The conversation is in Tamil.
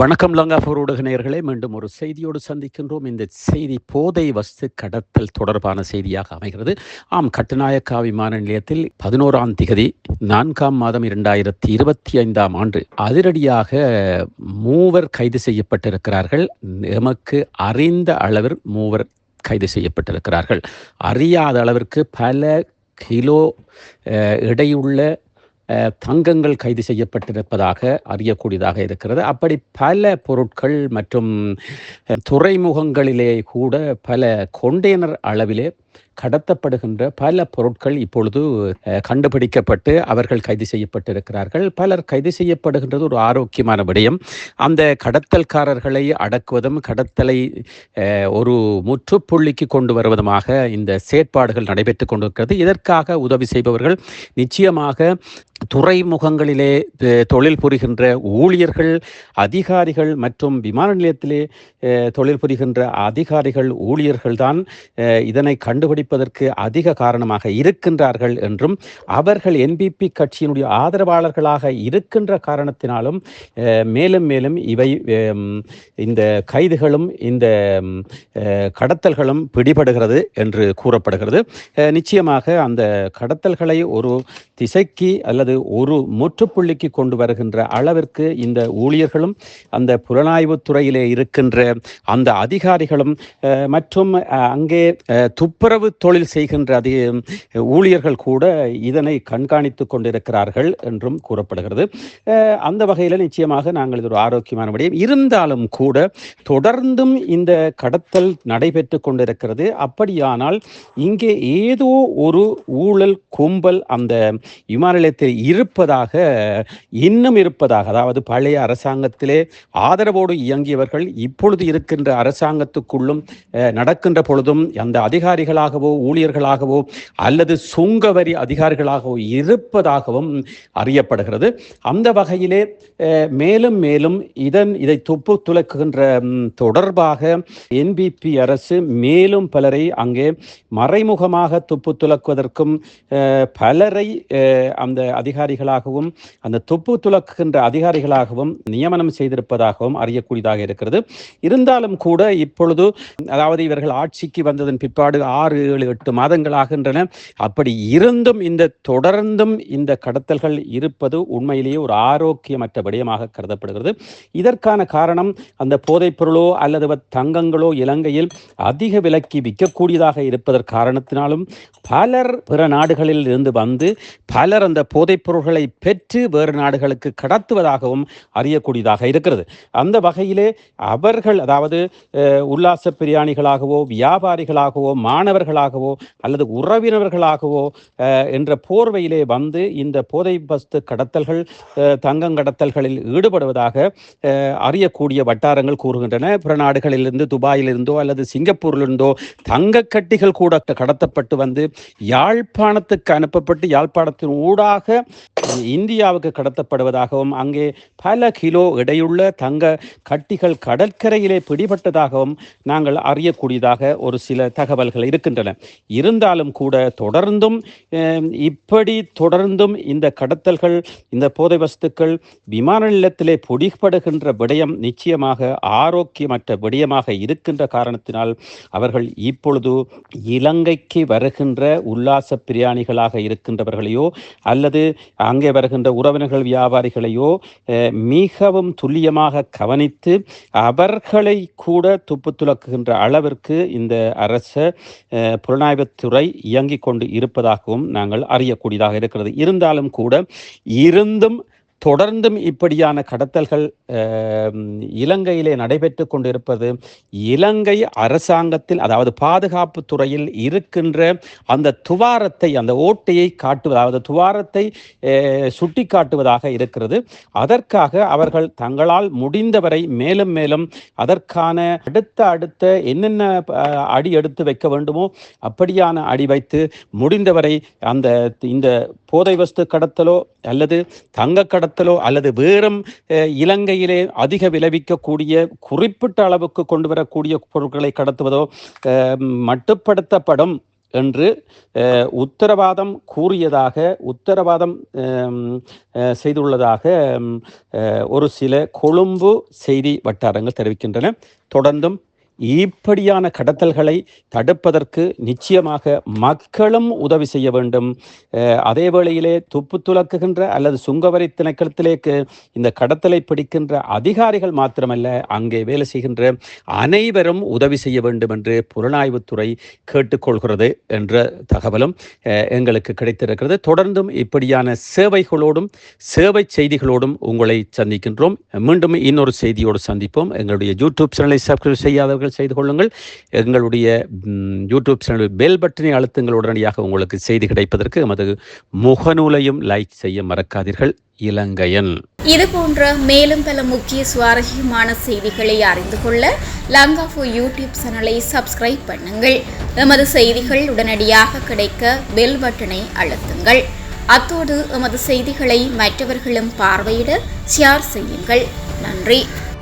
வணக்கம் லங்காபூர் ஊடக நேயர்களே மீண்டும் ஒரு செய்தியோடு சந்திக்கின்றோம். இந்த செய்தி போதை வஸ்து கடத்தல் தொடர்பான செய்தியாக அமைகிறது. ஆம் கட்டுநாயக்கா விமான நிலையத்தில் பதினோராம் திகதி நான்காம் மாதம் இரண்டாயிரத்தி இருபத்தி ஐந்தாம் ஆண்டு அதிரடியாக மூவர் கைது செய்யப்பட்டிருக்கிறார்கள். எமக்கு அறிந்த அளவில் மூவர் கைது செய்யப்பட்டிருக்கிறார்கள். அறியாத அளவிற்கு பல கிலோ எடையுள்ள தங்கங்கள் கைது செய்யப்பட்டிருப்பதாக அறியக்கூடியதாக இருக்கிறது. அப்படி பல பொருட்கள் மற்றும் துறைமுகங்களிலே கூட பல கொண்டெய்னர் அளவிலே கடத்தப்படுகின்ற பல பொருட்கள் இப்பொழுது கண்டுபிடிக்கப்பட்டு அவர்கள் கைது செய்யப்பட்டிருக்கிறார்கள். பலர் கைது செய்யப்படுகின்றது ஒரு ஆரோக்கியமான விடயம். அந்த கடத்தல்காரர்களை அடக்குவதும் கடத்தலை ஒரு முற்றுப்புள்ளிக்கு கொண்டு வருவதுமாக இந்த செயற்பாடுகள் நடைபெற்று கொண்டிருக்கிறது. இதற்காக உதவி செய்பவர்கள் நிச்சயமாக துறைமுகங்களிலே தொழில் புரிகின்ற ஊழியர்கள் அதிகாரிகள் மற்றும் விமான நிலையத்திலே தொழில் புரிகின்ற அதிகாரிகள் ஊழியர்கள் தான் இதனை கண்டுபிடிப்பதற்கு அதிக காரணமாக இருக்கின்றார்கள் என்றும் அவர்கள் என்பிபி கட்சியினுடைய ஆதரவாளர்களாக இருக்கின்ற காரணத்தினாலும் மேலும் மேலும் இவை இந்த கைதுகளும் இந்த கடத்தல்களும் பிடிபடுகிறது என்று கூறப்படுகிறது. நிச்சயமாக அந்த கடத்தல்களை ஒரு திசைக்கு அல்லது ஒரு முற்றுப்புள்ளிக்கு கொண்டு வருகின்ற அளவிற்கு இந்த ஊழியர்களும் அந்த புலனாய்வுத் துறையிலே இருக்கின்ற அந்த அதிகாரிகளும் மற்றும் அங்கே துப்புரவு தொழில் செய்கின்ற அதே ஊழியர்கள் கூட இதனை கண்காணித்து கொண்டிருக்கிறார்கள் என்றும் கூறப்படுகிறது. அந்த வகையில் நிச்சயமாக நாங்கள் இது ஒரு ஆரோக்கியமான விடயம். இருந்தாலும் கூட தொடர்ந்தும் இந்த கடத்தல் நடைபெற்று கொண்டிருக்கிறது. அப்படியானால் இங்கே ஏதோ ஒரு ஊழல் கும்பல் அந்த விமான நிலையத்தில் இருப்பதாக இன்னும் இருப்பதாக அதாவது பழைய அரசாங்கத்திலே ஆதரவோடு இயங்கியவர்கள் இப்பொழுது இருக்கின்ற அரசாங்கத்துக்குள்ளும் நடக்கின்ற பொழுதும் அந்த அதிகாரிகளாக அதிகாரிகளாகவோ ஊழியர்களாகவோ அல்லது சுங்க வரி அதிகாரிகளாகவோ இருப்பதாகவும் அறியப்படுகிறது. அந்த வகையிலே மேலும் மேலும் இதன் இதை துப்பு துலக்குகின்ற தொடர்பாக என்பிபி அரசு மேலும் பலரை அங்கே மறைமுகமாக துப்பு துலக்குவதற்கும் பலரை அந்த அதிகாரிகளாகவும் அந்த துப்பு துலக்குகின்ற அதிகாரிகளாகவும் நியமனம் செய்திருப்பதாகவும் அறியக்கூடியதாக இருக்கிறது. இருந்தாலும் கூட இப்பொழுது அதாவது இவர்கள் ஆட்சிக்கு வந்ததன் பிற்பாடு ஆறு ஏழு எட்டு மாதங்களாகின்றன. அப்படி இருந்தும் இந்த தொடர்ந்தும் இந்த கடத்தல்கள் இருப்பது உண்மையிலேயே ஒரு ஆரோக்கியமற்ற விடயமாக கருதப்படுகிறது. இதற்கான காரணம் அந்த போதைப் பொருளோ அல்லது தங்கங்களோ இலங்கையில் அதிக விலைக்கு விற்கக்கூடியதாக இருப்பதற்கு காரணத்தினாலும் பலர் பிற நாடுகளில் இருந்து வந்து பலர் அந்த போதைப் பொருள்களை பெற்று வேறு நாடுகளுக்கு கடத்துவதாகவும் அறியக்கூடியதாக இருக்கிறது. அந்த வகையிலே அவர்கள் அதாவது உல்லாச பிரியாணிகளாகவோ வியாபாரிகளாகவோ நண்பர்களாகவோ அல்லது உறவினர்களாகவோ என்ற போர்வையிலே வந்து இந்த போதை வஸ்து கடத்தல்கள் தங்கம் கடத்தல்களில் ஈடுபடுவதாக அறியக்கூடிய வட்டாரங்கள் கூறுகின்றன. பிற நாடுகளிலிருந்து துபாயிலிருந்தோ அல்லது சிங்கப்பூரிலிருந்தோ தங்க கட்டிகள் கூட கடத்தப்பட்டு வந்து யாழ்ப்பாணத்துக்கு அனுப்பப்பட்டு யாழ்ப்பாணத்தின் ஊடாக இந்தியாவுக்கு கடத்தப்படுவதாகவும் அங்கே பல கிலோ எடையுள்ள தங்க கட்டிகள் கடற்கரையிலே பிடிபட்டதாகவும் நாங்கள் அறியக்கூடியதாக ஒரு சில தகவல்கள் இருக்கின்றன. இருந்தாலும் கூட தொடர்ந்தும் இப்படி தொடர்ந்தும் இந்த கடத்தல்கள் இந்த போதை வஸ்துக்கள் விமான நிலையத்திலே பொடிபடுகின்ற விடயம் நிச்சயமாக ஆரோக்கியமற்ற விடயமாக இருக்கின்ற காரணத்தினால் அவர்கள் இப்பொழுது இலங்கைக்கு வருகின்ற உல்லாச பிரியாணிகளாக இருக்கின்றவர்களையோ அல்லது அங்கே வருகின்ற உறவினர்கள் வியாபாரிகளையோ அஹ், மிகவும் துல்லியமாக கவனித்து அவர்களை கூட துப்பு துலக்குகின்ற அளவிற்கு இந்த அரச புலனாய்வுத்துறை இயங்கிக் கொண்டு இருப்பதாகவும் நாங்கள் அறியக்கூடியதாக இருக்கிறது. இருந்தாலும் கூட இருந்தும் தொடர்ந்தும் இப்படியான கடத்தல்கள் இலங்கையிலே நடைபெற்று கொண்டிருப்பது இலங்கை அரசாங்கத்தில் அதாவது பாதுகாப்பு துறையில் இருக்கின்ற அந்த துவாரத்தை அந்த ஓட்டையை காட்டுவதாவது துவாரத்தை சுட்டி காட்டுவதாக இருக்கிறது. அதற்காக அவர்கள் தங்களால் முடிந்தவரை மேலும் மேலும் அதற்கான அடுத்த அடுத்த என்னென்ன அடி எடுத்து வைக்க வேண்டுமோ அப்படியான அடி வைத்து முடிந்தவரை அந்த இந்த போதை வஸ்து கடத்தலோ அல்லது தங்க கடத்தலோ அல்லது வேறும் இலங்கையிலே அதிக விளைவிக்கக்கூடிய குறிப்பிட்ட அளவுக்கு கொண்டு வரக்கூடிய பொருட்களை கடத்துவதோ மட்டுப்படுத்தப்படும் என்று உத்தரவாதம் கூறியதாக உத்தரவாதம் செய்துள்ளதாக ஒரு சில கொழும்பு செய்தி வட்டாரங்கள் தெரிவிக்கின்றன. தொடர்ந்தும் இப்படியான கடத்தல்களை தடுப்பதற்கு நிச்சயமாக மக்களும் உதவி செய்ய வேண்டும். அதே வேளையிலே துப்பு துலக்குகின்ற அல்லது சுங்கவரி திணைக்களத்திலே இந்த கடத்தலை பிடிக்கின்ற அதிகாரிகள் மாத்திரமல்ல அங்கே வேலை செய்கின்ற அனைவரும் உதவி செய்ய வேண்டும் என்று புலனாய்வுத்துறை கேட்டுக்கொள்கிறது என்ற தகவலும் எங்களுக்கு கிடைத்திருக்கிறது. தொடர்ந்தும் இப்படியான சேவைகளோடும் சேவை செய்திகளோடும் உங்களை சந்திக்கின்றோம். மீண்டும் இன்னொரு செய்தியோடு சந்திப்போம். எங்களுடைய யூடியூப் சேனலை சப்ஸ்கிரைப் செய்யாதவர்கள் செய்து கொள்ளுங்கள். எங்களுடைய யூடியூப் சேனல் பெல் பட்டனை அழுத்துங்கள். உடனடியாக உங்களுக்கு செய்தி கிடைப்பதற்கு எமது முகநூலையும் லைக் செய்ய மறக்காதீர்கள். இலங்கையன். இது போன்ற மேலும் பல முக்கிய சுவாரஸ்யமான செய்திகளை அறிந்து கொள்ள லங்காஃபோ யூடியூப் சேனலை சப்ஸ்கிரைப் பண்ணுங்கள். எமது செய்திகள் உடனடியாக கிடைக்க பெல் பட்டனை அழுத்துங்கள். அத்தோடு எமது செய்திகளை மற்றவர்களும் பார்வையிட ஷேர் செய்யுங்கள். நன்றி.